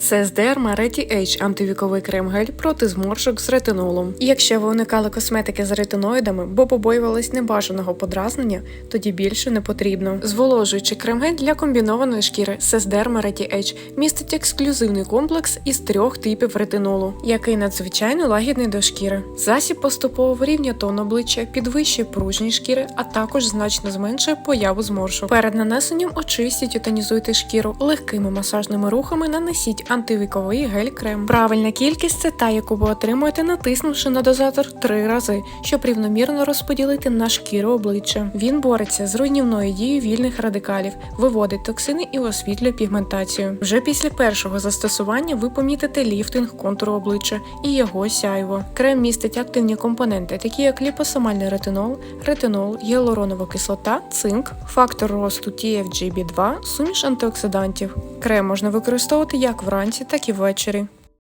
Сесдерма Reті H – антивіковий крем-гель проти зморшок з ретинолом. Якщо ви уникали косметики з ретиноїдами, бо побоювались небажаного подразнення, тоді більше не потрібно. Зволожуючий крем-гель для комбінованої шкіри Сесдерма Reті H містить ексклюзивний комплекс із трьох типів ретинолу, який надзвичайно лагідний до шкіри. Засіб поступово вирівнює тон обличчя, підвищує пружність шкіри, а також значно зменшує появу зморшок. Перед нанесенням очистіть і тонізуйте шкіру легкими масажними рухами. Нанесіть антивіковий гель-крем. Правильна кількість це та, яку ви отримуєте, натиснувши на дозатор три рази, щоб рівномірно розподілити на шкіру обличчя. Він бореться з руйнівною дією вільних радикалів, виводить токсини і освітлює пігментацію. Вже після першого застосування ви помітите ліфтинг контуру обличчя і його сяйво. Крем містить активні компоненти, такі як ліпосомальний ретинол, ретинол, гіалуронова кислота, цинк, фактор росту TFGB2, суміш антиоксидантів. Крем можна використовувати як вранці, так і ввечері.